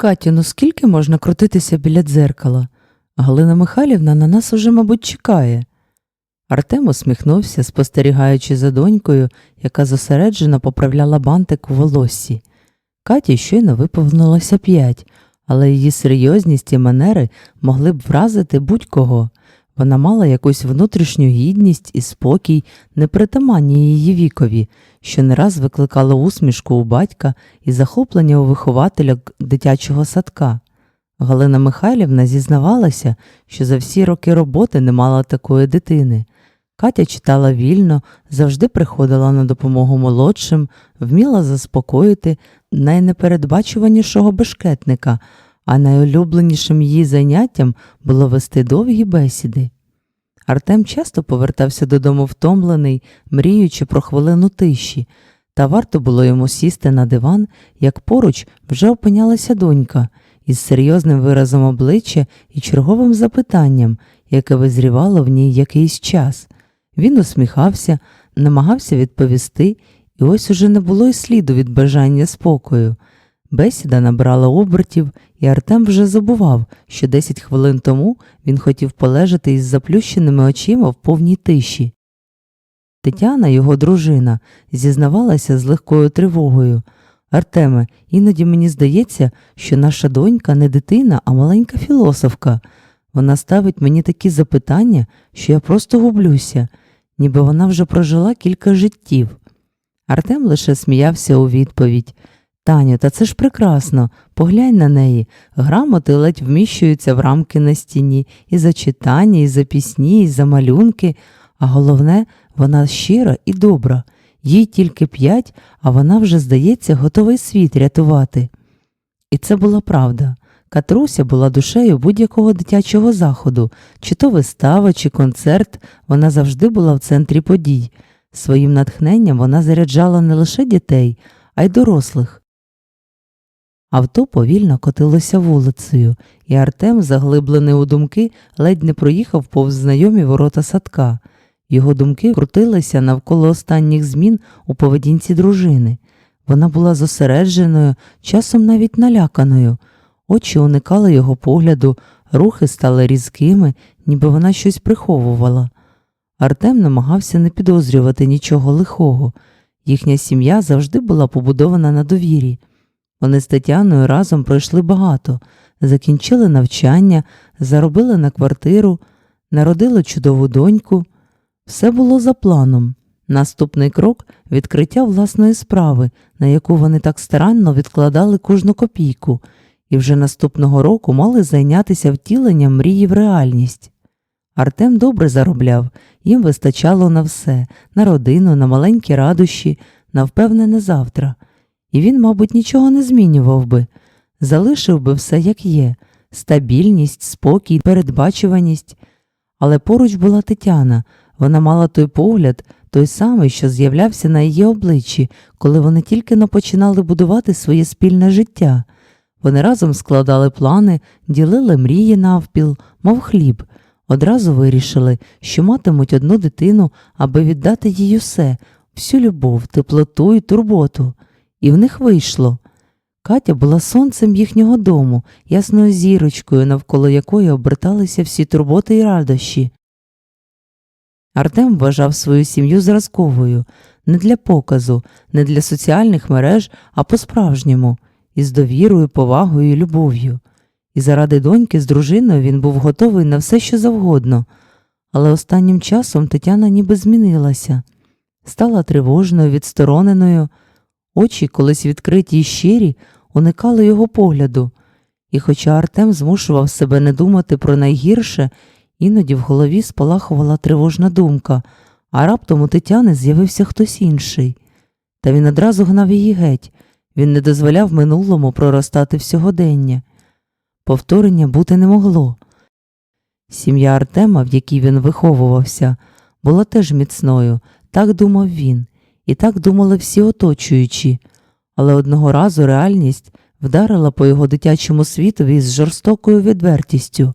Катю, ну скільки можна крутитися біля дзеркала? Галина Михайлівна на нас уже, мабуть, чекає. Артем усміхнувся, спостерігаючи за донькою, яка зосереджено поправляла бантик у волоссі. Каті щойно виповнилося п'ять, але її серйозність і манери могли б вразити будь-кого. Вона мала якусь внутрішню гідність і спокій, непритаманні її вікові, що не раз викликало усмішку у батька і захоплення у вихователя дитячого садка. Галина Михайлівна зізнавалася, що за всі роки роботи не мала такої дитини. Катя читала вільно, завжди приходила на допомогу молодшим, вміла заспокоїти найнепередбачуванішого бешкетника, а найулюбленішим її заняттям було вести довгі бесіди. Артем часто повертався додому втомлений, мріючи про хвилину тиші, та варто було йому сісти на диван, як поруч вже опинялася донька із серйозним виразом обличчя і черговим запитанням, яке визрівало в ній якийсь час. Він усміхався, намагався відповісти, і ось уже не було й сліду від бажання спокою. Бесіда набрала обертів, і Артем вже забував, що 10 хвилин тому він хотів полежати із заплющеними очима в повній тиші. Тетяна, його дружина, зізнавалася з легкою тривогою. Артеме, іноді мені здається, що наша донька не дитина, а маленька філософка. Вона ставить мені такі запитання, що я просто гублюся, ніби вона вже прожила кілька життів. Артем лише сміявся у відповідь. Таню, та це ж прекрасно. Поглянь на неї. Грамоти ледь вміщуються в рамки на стіні, і за читання, і за пісні, і за малюнки, а головне, вона щира і добра. Їй тільки п'ять, а вона вже, здається, готовий світ рятувати. І це була правда. Катруся була душею будь-якого дитячого заходу, чи то вистава, чи концерт, вона завжди була в центрі подій. Своїм натхненням вона заряджала не лише дітей, а й дорослих. Авто повільно котилося вулицею, і Артем, заглиблений у думки, ледь не проїхав повз знайомі ворота садка. Його думки крутилися навколо останніх змін у поведінці дружини. Вона була зосередженою, часом навіть наляканою. Очі уникали його погляду, рухи стали різкими, ніби вона щось приховувала. Артем намагався не підозрювати нічого лихого. Їхня сім'я завжди була побудована на довірі. Вони з Тетяною разом пройшли багато, закінчили навчання, заробили на квартиру, народили чудову доньку. Все було за планом. Наступний крок відкриття власної справи, на яку вони так старанно відкладали кожну копійку, і вже наступного року мали зайнятися втіленням мрії в реальність. Артем добре заробляв, їм вистачало на все, на родину, на маленькі радощі, на впевнене завтра. І він, мабуть, нічого не змінював би, залишив би все як є стабільність, спокій, передбачуваність. Але поруч була Тетяна, вона мала той погляд, той самий, що з'являвся на її обличчі, коли вони тільки но починали будувати своє спільне життя. Вони разом складали плани, ділили мрії навпіл, мов хліб. Одразу вирішили, що матимуть одну дитину, аби віддати їй усе, всю любов, теплоту і турботу. І в них вийшло. Катя була сонцем їхнього дому, ясною зірочкою, навколо якої оберталися всі турботи і радощі. Артем вважав свою сім'ю зразковою не для показу, не для соціальних мереж, а по-справжньому, із довірою, повагою і любов'ю. І заради доньки з дружиною він був готовий на все, що завгодно. Але останнім часом Тетяна ніби змінилася, стала тривожною, відстороненою, очі, колись відкриті й щирі, уникали його погляду. І хоча Артем змушував себе не думати про найгірше, іноді в голові спалахувала тривожна думка, а раптом у Тетяни з'явився хтось інший. Та він одразу гнав її геть, він не дозволяв минулому проростати в сьогодення. Повторення бути не могло. Сім'я Артема, в якій він виховувався, була теж міцною, так думав він, і так думали всі оточуючі, але одного разу реальність вдарила по його дитячому світові з жорстокою відвертістю.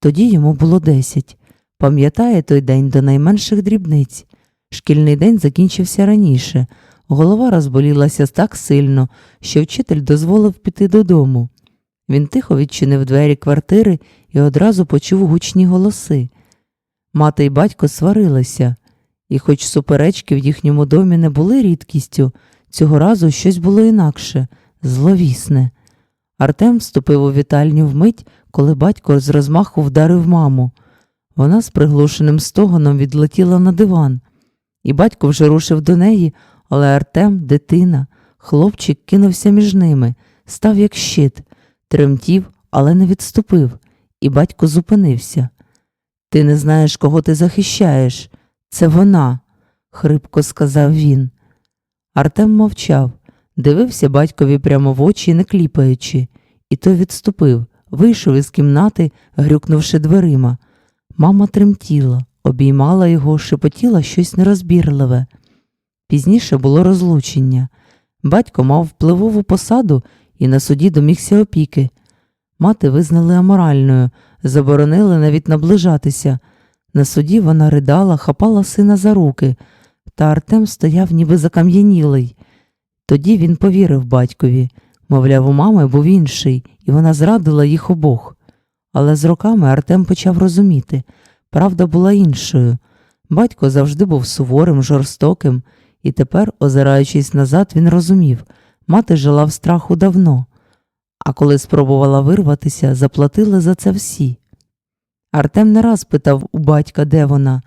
Тоді йому було десять. Пам'ятає той день до найменших дрібниць. Шкільний день закінчився раніше. Голова розболілася так сильно, що вчитель дозволив піти додому. Він тихо відчинив двері квартири і одразу почув гучні голоси. Мати й батько сварилися, і, хоч суперечки в їхньому домі не були рідкістю, цього разу щось було інакше, зловісне. Артем вступив у вітальню вмить, коли батько з розмаху вдарив маму. Вона з приглушеним стогоном відлетіла на диван, і батько вже рушив до неї, але Артем, дитина, хлопчик кинувся між ними, став як щит, тремтів, але не відступив, і батько зупинився. Ти не знаєш, кого ти захищаєш. Це вона, хрипко сказав він. Артем мовчав, дивився батькові прямо в очі, не кліпаючи, і той відступив, вийшов із кімнати, грюкнувши дверима. Мама тремтіла, обіймала його, шепотіла щось нерозбірливе. Пізніше було розлучення. Батько мав впливову посаду і на суді домігся опіки. Мати визнали аморальною, заборонили навіть наближатися. На суді вона ридала, хапала сина за руки, та Артем стояв ніби закам'янілий. Тоді він повірив батькові, мовляв, у мами був інший, і вона зрадила їх обох. Але з роками Артем почав розуміти, правда була іншою. Батько завжди був суворим, жорстоким, і тепер, озираючись назад, він розумів мати жила в страху давно, а коли спробувала вирватися, заплатили за це всі. Артем не раз питав у батька, де вона,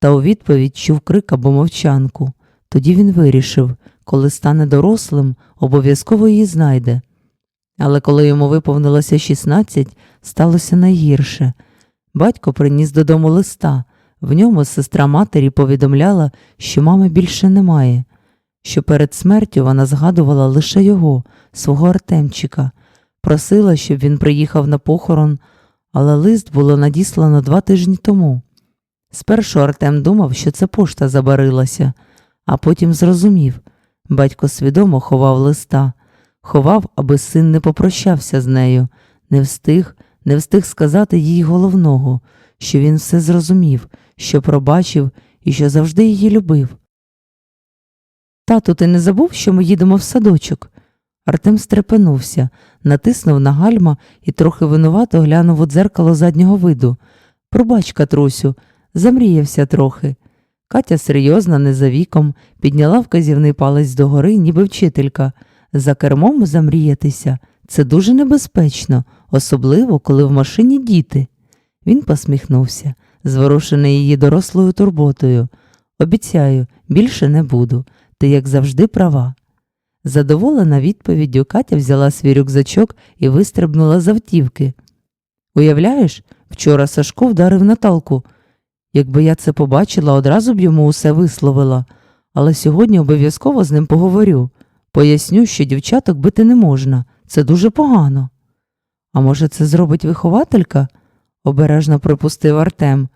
та у відповідь чув крик або мовчанку. Тоді він вирішив, коли стане дорослим, обов'язково її знайде. Але коли йому виповнилося 16, сталося найгірше. Батько приніс додому листа. В ньому сестра матері повідомляла, що мами більше немає, що перед смертю вона згадувала лише його, свого Артемчика, просила, щоб він приїхав на похорон, але лист було надіслано два тижні тому. Спершу Артем думав, що це пошта забарилася, а потім зрозумів батько свідомо ховав листа, ховав, аби син не попрощався з нею, не встиг, не встиг сказати їй головного, що він все зрозумів, що пробачив і що завжди її любив. Тату, ти не забув, що ми їдемо в садочок? Артем стрепенувся, натиснув на гальма і трохи винувато глянув у дзеркало заднього виду. Пробач, Катрусю, замріявся трохи. Катя серйозна, не за віком, підняла вказівний палець догори, ніби вчителька. За кермом замріятися це дуже небезпечно, особливо, коли в машині діти. Він посміхнувся, зворушений її дорослою турботою. Обіцяю, більше не буду. Ти, як завжди, права. Задоволена відповіддю, Катя взяла свій рюкзачок і вистрибнула з автівки. Уявляєш, вчора Сашко вдарив Наталку. Якби я це побачила, одразу б йому усе висловила, але сьогодні обов'язково з ним поговорю. Поясню, що дівчаток бити не можна, це дуже погано. А може, це зробить вихователька? обережно припустив Артем,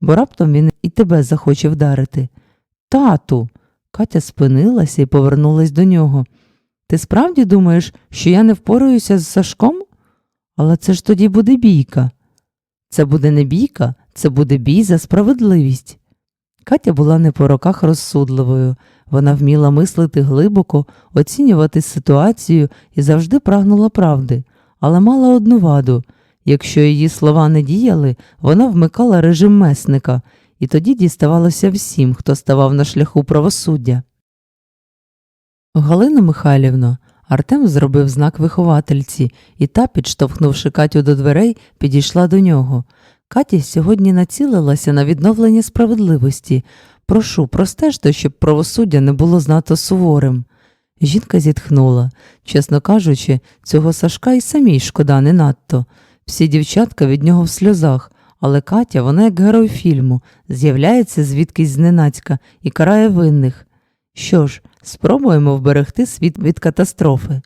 бо раптом він і тебе захоче вдарити. Тату. Катя спинилася і повернулась до нього. Ти справді думаєш, що я не впораюся з Сашком? Але це ж тоді буде бійка. Це буде не бійка, це буде бій за справедливість. Катя була не по роках розсудливою, вона вміла мислити глибоко, оцінювати ситуацію і завжди прагнула правди, але мала одну ваду якщо її слова не діяли, вона вмикала режим месника, і тоді діставалося всім, хто ставав на шляху правосуддя. Галина Михайлівна, Артем зробив знак виховательці, і та, підштовхнувши Катю до дверей, підійшла до нього. Катя сьогодні націлилася на відновлення справедливості. Прошу, простежте, щоб правосуддя не було знато суворим. Жінка зітхнула. Чесно кажучи, цього Сашка й самій шкода не надто. Всі дівчатка від нього в сльозах, але Катя, вона як герой фільму, з'являється звідкись зненацька і карає винних. Що ж, спробуємо вберегти світ від катастрофи.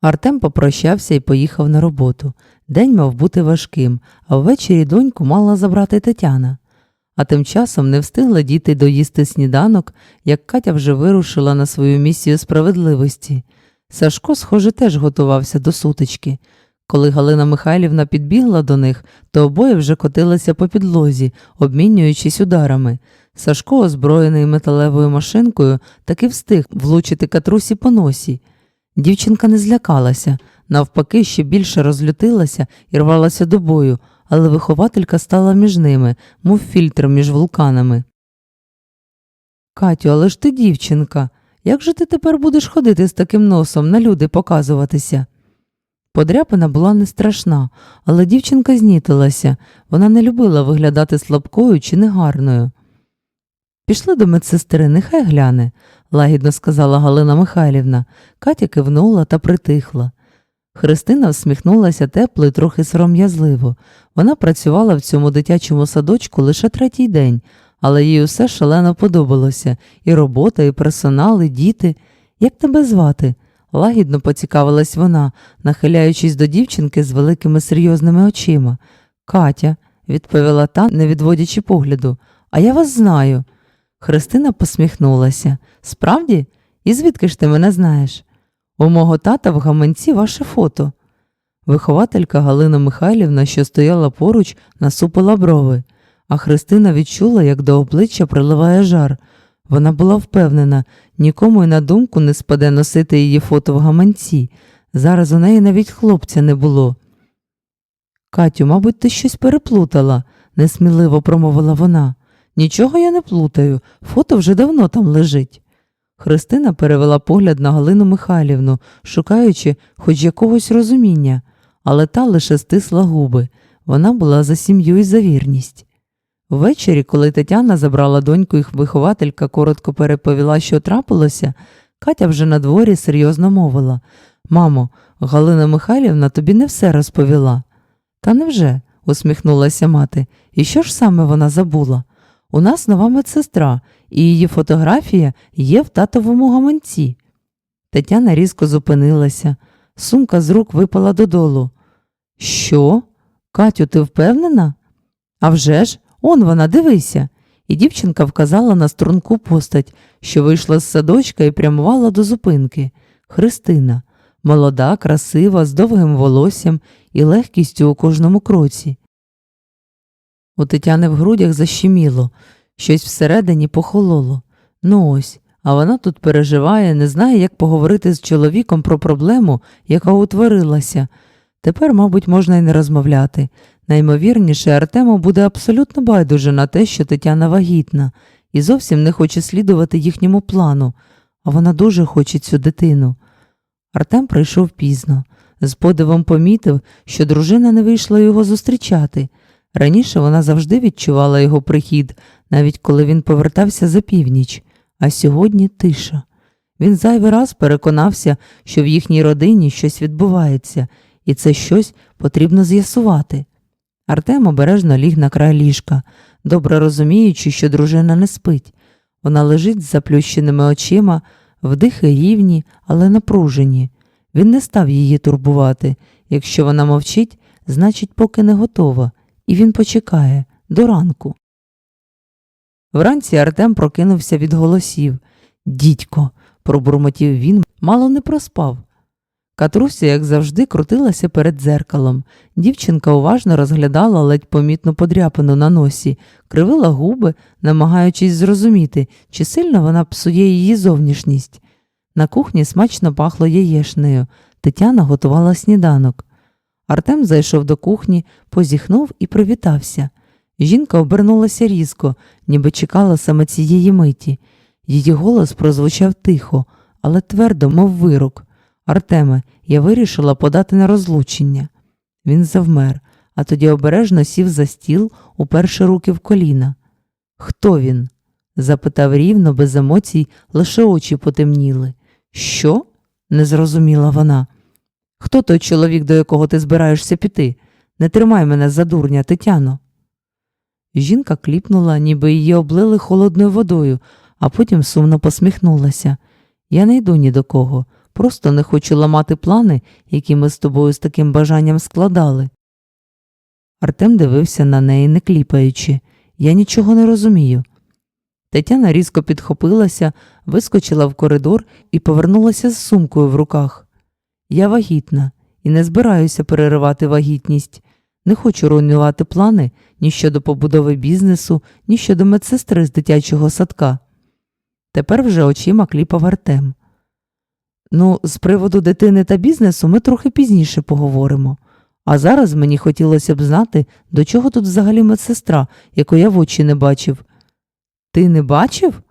Артем попрощався і поїхав на роботу. День мав бути важким, а ввечері доньку мала забрати Тетяна. А тим часом не встигли діти доїсти сніданок, як Катя вже вирушила на свою місію справедливості. Сашко, схоже, теж готувався до сутички. Коли Галина Михайлівна підбігла до них, то обоє вже котилися по підлозі, обмінюючись ударами. Сашко, озброєний металевою машинкою, таки встиг влучити катрусі по носі. Дівчинка не злякалася, навпаки, ще більше розлютилася і рвалася до бою, але вихователька стала між ними, мов фільтр між вулканами. Катю, але ж ти дівчинка. Як же ти тепер будеш ходити з таким носом на люди показуватися? Подряпина була не страшна, але дівчинка знітилася. Вона не любила виглядати слабкою чи негарною. Пішли до медсестри, нехай гляне, лагідно сказала Галина Михайлівна. Катя кивнула та притихла. Христина всміхнулася тепло і трохи сором'язливо. Вона працювала в цьому дитячому садочку лише третій день, але їй усе шалено подобалося і робота, і персонал, і діти. Як тебе звати? Лагідно поцікавилась вона, нахиляючись до дівчинки з великими серйозними очима. Катя, відповіла та, не відводячи погляду, а я вас знаю. Христина посміхнулася. Справді? І звідки ж ти мене знаєш? У мого тата в гаманці ваше фото. Вихователька Галина Михайлівна, що стояла поруч, насупила брови, а Христина відчула, як до обличчя приливає жар. Вона була впевнена, нікому й на думку не спаде носити її фото в гаманці. Зараз у неї навіть хлопця не було. Катю, мабуть, ти щось переплутала, несміливо промовила вона. Нічого я не плутаю, фото вже давно там лежить. Христина перевела погляд на Галину Михайлівну, шукаючи хоч якогось розуміння, але та лише стисла губи. Вона була за сім'ю і за вірність. Ввечері, коли Тетяна забрала доньку і вихователька коротко переповіла, що трапилося, Катя вже на дворі серйозно мовила Мамо, Галина Михайлівна тобі не все розповіла. Та невже? усміхнулася мати. І що ж саме вона забула? У нас нова медсестра, і її фотографія є в татовому гаманці. Тетяна різко зупинилася. Сумка з рук випала додолу. Що? Катю, ти впевнена? «А вже ж, он вона, дивися. І дівчинка вказала на струнку постать, що вийшла з садочка і прямувала до зупинки. Христина, молода, красива, з довгим волоссям і легкістю у кожному кроці. У Тетяни в грудях защеміло, щось всередині похололо. Ну ось, а вона тут переживає, не знає, як поговорити з чоловіком про проблему, яка утворилася. Тепер, мабуть, можна й не розмовляти. Наймовірніше, Артему буде абсолютно байдуже на те, що Тетяна вагітна, і зовсім не хоче слідувати їхньому плану, а вона дуже хоче цю дитину. Артем прийшов пізно. З подивом помітив, що дружина не вийшла його зустрічати. Раніше вона завжди відчувала його прихід, навіть коли він повертався за північ, а сьогодні тиша. Він зайвий раз переконався, що в їхній родині щось відбувається, і це щось потрібно з'ясувати. Артем обережно ліг на край ліжка, добре розуміючи, що дружина не спить. Вона лежить з заплющеними очима, вдихи рівні, але напружені. Він не став її турбувати. Якщо вона мовчить, значить, поки не готова, і він почекає до ранку. Вранці Артем прокинувся від голосів. Дідько, пробурмотів він, мало не проспав. Катруся, як завжди, крутилася перед дзеркалом. Дівчинка уважно розглядала ледь помітну подряпину на носі, кривила губи, намагаючись зрозуміти, чи сильно вона псує її зовнішність. На кухні смачно пахло яєшнею. Тетяна готувала сніданок. Артем зайшов до кухні, позіхнув і привітався. Жінка обернулася різко, ніби чекала саме цієї миті. Її голос прозвучав тихо, але твердо, мов вирок. Артеме, я вирішила подати на розлучення. Він завмер, а тоді обережно сів за стіл, уперши руки в коліна. Хто він? запитав рівно, без емоцій, лише очі потемніли. Що? не зрозуміла вона. Хто той чоловік, до якого ти збираєшся піти? Не тримай мене за дурня, Тетяно. Жінка кліпнула, ніби її облили холодною водою, а потім сумно посміхнулася. Я не йду ні до кого, просто не хочу ламати плани, які ми з тобою з таким бажанням складали. Артем дивився на неї, не кліпаючи. Я нічого не розумію. Тетяна різко підхопилася, вискочила в коридор і повернулася з сумкою в руках. Я вагітна і не збираюся переривати вагітність. Не хочу руйнувати плани ні щодо побудови бізнесу, ні щодо медсестри з дитячого садка. Тепер вже очима кліпав Артем. Ну, з приводу дитини та бізнесу ми трохи пізніше поговоримо. А зараз мені хотілося б знати, до чого тут взагалі медсестра, яку я в очі не бачив. Ти не бачив?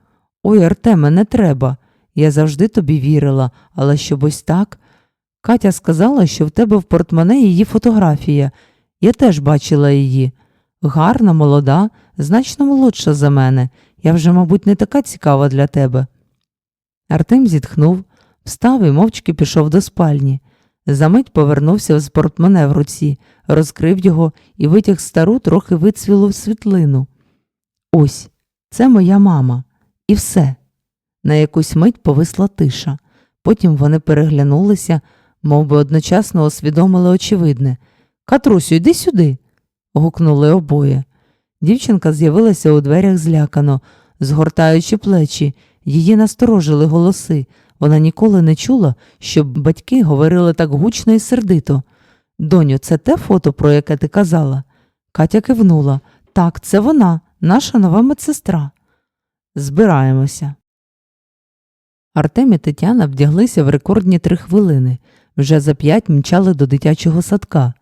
Ой, Артеме, не треба. Я завжди тобі вірила, але щоб ось так. Катя сказала, що в тебе в портмоне її фотографія. Я теж бачила її. Гарна, молода, значно молодша за мене. Я вже, мабуть, не така цікава для тебе. Артем зітхнув, встав і мовчки пішов до спальні. Замить повернувся з портмоне в руці, розкрив його і витяг стару, трохи вицвілу світлину. Ось, це моя мама. І все. На якусь мить повисла тиша. Потім вони переглянулися, мов би одночасно усвідомили очевидне. Катрусю, йди сюди. гукнули обоє. Дівчинка з'явилася у дверях злякано, згортаючи плечі, її насторожили голоси. Вона ніколи не чула, щоб батьки говорили так гучно і сердито. Доню, це те фото, про яке ти казала? Катя кивнула. Так, це вона, наша нова медсестра. Збираємося. Артем і Тетяна вдяглися в рекордні три хвилини. Вже за п'ять мчали до дитячого садка.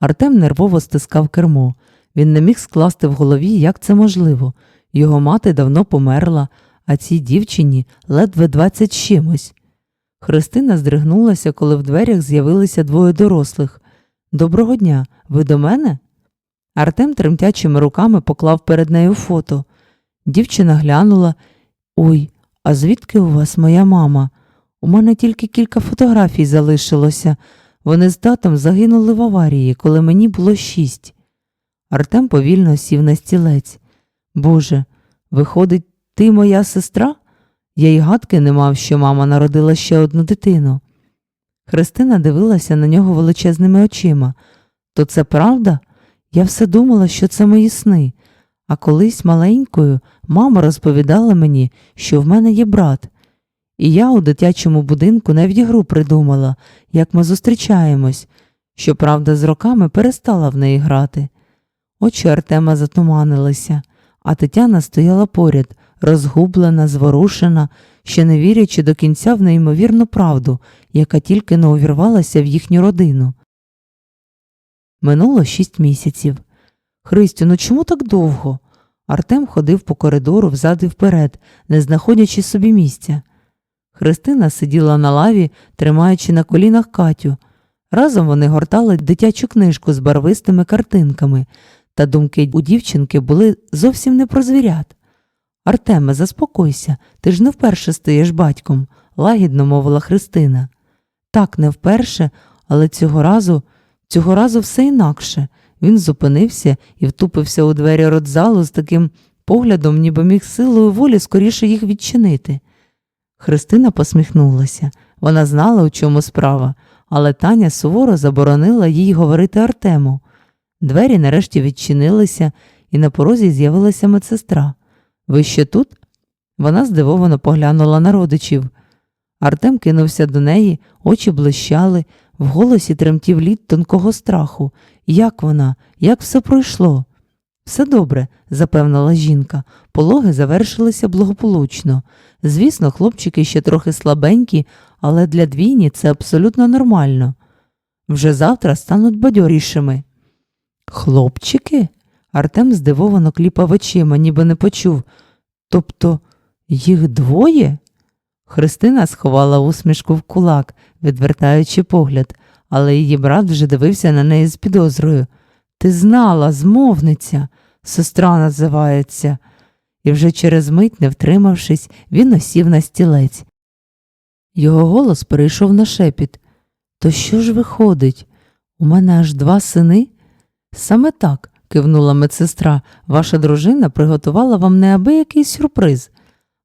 Артем нервово стискав кермо. Він не міг скласти в голові, як це можливо. Його мати давно померла, а цій дівчині ледве двадцять чимось. Христина здригнулася, коли в дверях з'явилися двоє дорослих. Доброго дня, ви до мене? Артем тремтячими руками поклав перед нею фото. Дівчина глянула Ой, а звідки у вас моя мама? У мене тільки кілька фотографій залишилося. Вони з татом загинули в аварії, коли мені було шість. Артем повільно сів на стілець. Боже, виходить, ти моя сестра? Я й гадки не мав, що мама народила ще одну дитину. Христина дивилася на нього величезними очима. То це правда? Я все думала, що це мої сни. А колись маленькою мама розповідала мені, що в мене є брат. І я у дитячому будинку навіть гру придумала, як ми зустрічаємось. Щоправда, з роками перестала в неї грати. Очі Артема затуманилися, а Тетяна стояла поряд, розгублена, зворушена, ще не вірячи до кінця в неймовірну правду, яка тільки не увірвалася в їхню родину. Минуло шість місяців. Христю, ну чому так довго? Артем ходив по коридору взад і вперед, не знаходячи собі місця. Христина сиділа на лаві, тримаючи на колінах Катю. Разом вони гортали дитячу книжку з барвистими картинками, та думки у дівчинки були зовсім не про звірят. Артеме, заспокойся, ти ж не вперше стаєш батьком, лагідно мовила Христина. Так, не вперше, але цього разу, цього разу все інакше. Він зупинився і втупився у двері родзалу з таким поглядом, ніби міг силою волі скоріше їх відчинити. Христина посміхнулася. Вона знала, у чому справа, але Таня суворо заборонила їй говорити Артему. Двері нарешті відчинилися, і на порозі з'явилася медсестра. Ви ще тут? Вона здивовано поглянула на родичів. Артем кинувся до неї, очі блищали, в голосі тремтів лід тонкого страху. Як вона? Як все пройшло? Все добре, запевнила жінка. Пологи завершилися благополучно. Звісно, хлопчики ще трохи слабенькі, але для двійні це абсолютно нормально. Вже завтра стануть бадьорішими. Хлопчики? Артем здивовано кліпав очима, ніби не почув. Тобто їх двоє? Христина сховала усмішку в кулак, відвертаючи погляд, але її брат вже дивився на неї з підозрою. Ти знала, змовниця, сестра називається. І вже через мить, не втримавшись, він осів на стілець. Його голос перейшов на шепіт. То що ж виходить? У мене аж два сини? Саме так, кивнула медсестра, ваша дружина приготувала вам неабиякий сюрприз.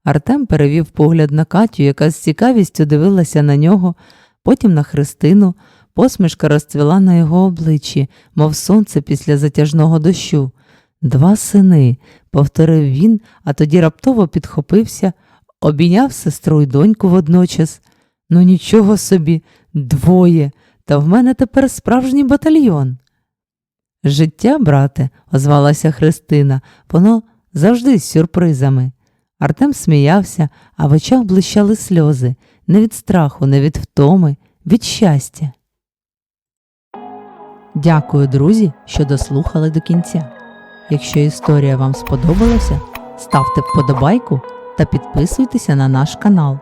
Артем перевів погляд на Катю, яка з цікавістю дивилася на нього, потім на Христину. Посмішка розцвіла на його обличчі, мов сонце після затяжного дощу. Два сини, повторив він, а тоді раптово підхопився, обійняв сестру й доньку водночас. Ну нічого собі, двоє, та в мене тепер справжній батальйон. Життя, брате, озвалася Христина, воно завжди з сюрпризами. Артем сміявся, а в очах блищали сльози. Не від страху, не від втоми, від щастя. Дякую, друзі, що дослухали до кінця. Якщо історія вам сподобалася, ставте вподобайку та підписуйтеся на наш канал.